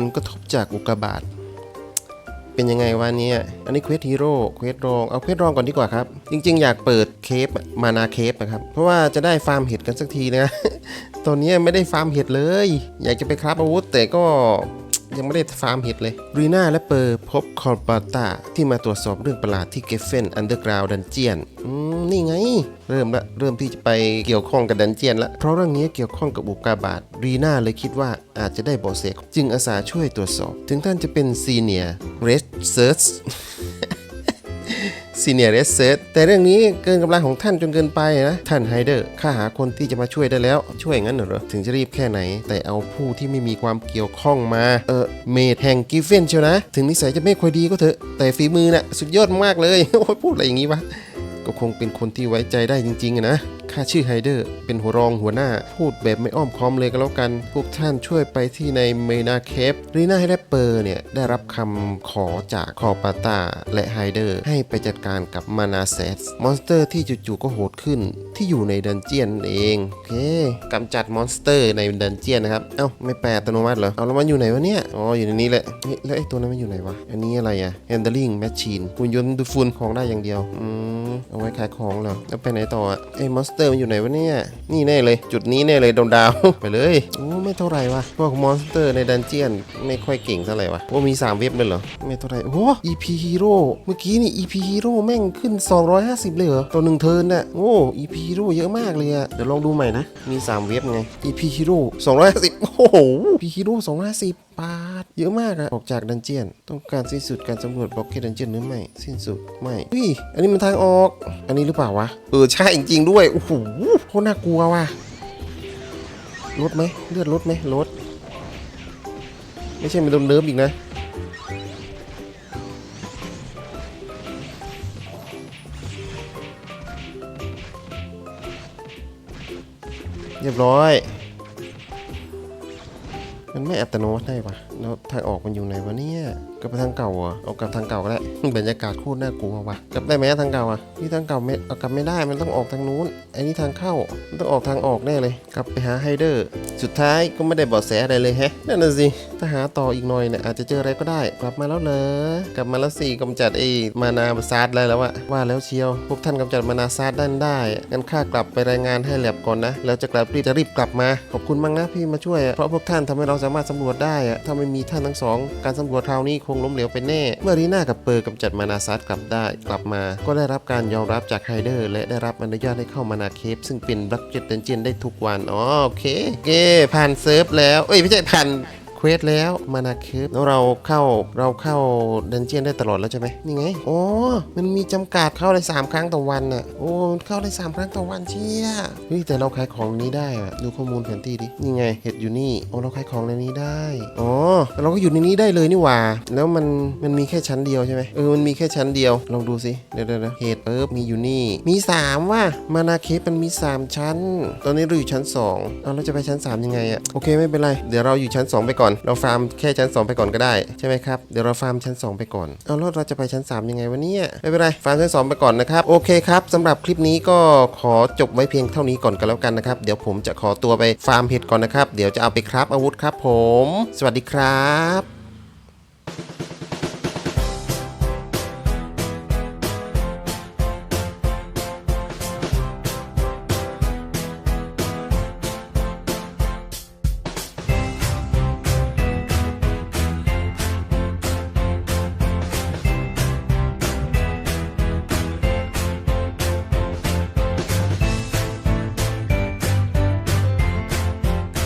ลกระทบจากอุกกาบาตเป็นยังไงวะเนี่ยอันนี้เควสฮีโร่เควสรองเอาเควสรองก่อนดีกว่าครับ จริง ๆ อยากเปิดเคปมานาเคปนะครับ เพราะว่าจะได้ฟาร์มเห็ดกันสักทีนะตอนนี้ไม่ได้ฟาร์มเห็ดเลย อยากจะไปคราฟอาวุธแต่ก็ ยังไม่ได้ฟาร์มเห็ดเลยรีน่าและเปอร์พบคอร์ปาตาที่มาตรวจสอบเรื่องประหลาดที่เกฟเฟนอันเดอร์กราวดันเจียนอืมนี่ไง เริ่มละเริ่มที่จะไปเกี่ยวข้องกับดันเจียนละเพราะเรื่องนี้เกี่ยวข้องกับอุกกาบาตรีน่าเลยคิดว่าอาจจะได้เบาะแสจึงอาสาช่วยตรวจสอบ ถึงท่านจะเป็นซีเนียร์เรสเซิร์ช ซีเนียร์เรสเซตแต่เรื่องนี้เกินกำลังของท่านจนเกินไปนะ ท่านไฮเดอร์ข้าหาคนที่จะมาช่วยได้แล้ว ช่วยงั้นเหรอ ถึงจะรีบแค่ไหน แต่เอาผู้ที่ไม่มีความเกี่ยวข้องมา เออเมดแห่งกิฟเฟนเชียวนะ ถึงนิสัยจะไม่ค่อยดีก็เถอะ แต่ฝีมือน่ะสุดยอดมากเลย โอ้ยพูดอะไรอย่างงี้วะ ก็คงเป็นคนที่ไว้ใจได้จริงๆนะ ข้าชื่อไฮเดอร์ เป็นหัวรองหัวหน้า พูดแบบไม่อ้อมค้อมเลยก็แล้วกัน พวกท่านช่วยไปที่ในเมนาเคปรีน่าแรปเปอร์เนี่ย ได้รับคำขอจากคอปาตาและไฮเดอร์ ให้ไปจัดการกับมานาเซสมอนสเตอร์ที่จู่ๆก็โหดขึ้น ที่อยู่ในดันเจียนเองโอเคกำจัดมอนสเตอร์ในดันเจียนนะครับ เอ้า ไม่แปลอัตโนมัติเหรอ เอาแล้วมันอยู่ไหนวะเนี่ย อ๋อ อยู่ในนี้แหละเฮ้แล้วไอ้ตัวนั้นมันอยู่ไหนวะ อันนี้อะไรอะ handling machine หุ่นยนต์ดูดฝุ่นของได้อย่างเดียว อืม เอาไว้ขายของเหรอ แล้วไปไหนต่ออะไอ้มอนสเตอร์มันอยู่ไหนวะเนี่ย นี่แน่เลย จุดนี้แน่เลยดาวๆไปเลยโอ้ไม่เท่าไหร่วะพวกมอนสเตอร์ในดันเจียนไม่ค่อยเก่งเท่าไหร่วะว่ามี 3 เว็บเลยเหรอ ไม่เท่าไหร่โอ้ EP Hero เมื่อกี้นี่ EP Hero แม่งขึ้น 250 เลยเหรอต่อหนึ่งเทิร์นน่ะโอ้ EP Hero เยอะมากเลยอะเดี๋ยวลองดูใหม่นะมี 3 เว็บไง EP Hero 250โอ้โห EP Hero 250บา เยอะมากอะออกจากดันเจียน ต้องการสิ้นสุดการสำรวจบล็อกเก็ตดันเจียนหรือไม่ สิ้นสุดไม่เฮ้ยอันนี้มันทางออก อันนี้หรือเปล่าวะ เออใช่จริงๆด้วย โอ้โหโคตรน่ากลัวว่ะลดไหมเลือดลดไหมลด ไม่ใช่มันโดนเนิร์ฟอีกนะ เรียบร้อย มันไม่อัตโนมัติได้ปะแล้วทางออกมันอยู่ไหนวะเนี่ยกลับไปทางเก่าอะเอากลับทางเก่าก็ได้บรรยากาศโคตรน่ากลัวว่ะกลับได้ไหมทางเก่าอะนี่ทางเก่าไม่เอากลับไม่ได้มันต้องออกทางนู้นไอ้นี่ทางเข้ามันต้องออกทางออกแน่เลย กลับไปหาไฮเดอร์ สุดท้ายก็ไม่ได้เบาะแสอะไรเลยแฮะนั่นน่ะสิถ้าหาต่ออีกหน่อยเนี่ยอาจจะเจออะไรก็ได้ กลับมาแล้วเหรอกลับมาแล้วสิกำจัดไอ้มานาซาดได้แล้วอะว่าแล้วเชียวพวกท่านกำจัดมานาซาดได้ได้งั้นข้ากลับไปรายงานให้แลบก่อนนะแล้วจะกลับรีบจะรีบกลับมาขอบคุณมากนะพี่มาช่วยเพราะพวกท่านทำให้เราสามารถสำรวจได้อะถ้าไม่มีท่านทั้งสอง การสำรวจคราวนี้คงล้มเหลวไปแน่ เมื่อรีน่ากับเปอร์กำจัดมานาซัดกลับได้ กลับมา ก็ได้รับการยอมรับจากไฮเดอร์ และได้รับอนุญาตให้เข้ามานาเคปซึ่งเป็นบัคเจ็ตเดนเจนได้ทุกวันอ๋อโอเคโอเคผ่านเซิร์ฟแล้วเอ้ยไม่ใช่ผ่าน เควสแล้วมานาเคปแล้วเราเข้าเราเข้าดันเจียนได้ตลอดแล้วใช่ไหมนี่ไงโอ๋อมันมีจำกัดเข้าได้ 3 ครั้งต่อวันน่ะโอ้เข้าได้ 3 ครั้งต่อวันเชี่ยเฮ้ยแต่เราขายของนี้ได้อะดูข้อมูลแผนที่ดินี่ไงเห็ดอยู่นี่โอ้เราขายของในนี้ได้อ๋อเราก็อยู่ในนี้ได้เลยนี่หว่า แล้วมันมันมีแค่ชั้นเดียวใช่ไหมเออมันมีแค่ชั้นเดียวลองดูสิเดี๋ยวเดี๋ยวเห็ดเอิบมีอยู่นี่ มี 3 ว่ะมานาเคปมันมี 3 ชั้น ตอนนี้เราอยู่ชั้น2เอาเราจะไปชั้น 3 ยังไงอะโอเคไม่เป็นไรเดี๋ยวเราอยู่ชั้น 2 ไปก่อนเราฟาร์มแค่ชั้น 2 ไปก่อนก็ได้ใช่ไหมครับ เดี๋ยวเราฟาร์มชั้น 2 ไปก่อน เอาแล้วเราจะไปชั้น 3 ยังไงวะเนี่ย ไม่เป็นไร ฟาร์มชั้น 2 ไปก่อนนะครับ โอเคครับสำหรับคลิปนี้ก็ขอจบไว้เพียงเท่านี้ก่อนกันแล้วกันนะครับ เดี๋ยวผมจะขอตัวไปฟาร์มเห็ดก่อนนะครับ เดี๋ยวจะเอาไปคราฟอาวุธครับผม สวัสดีครับ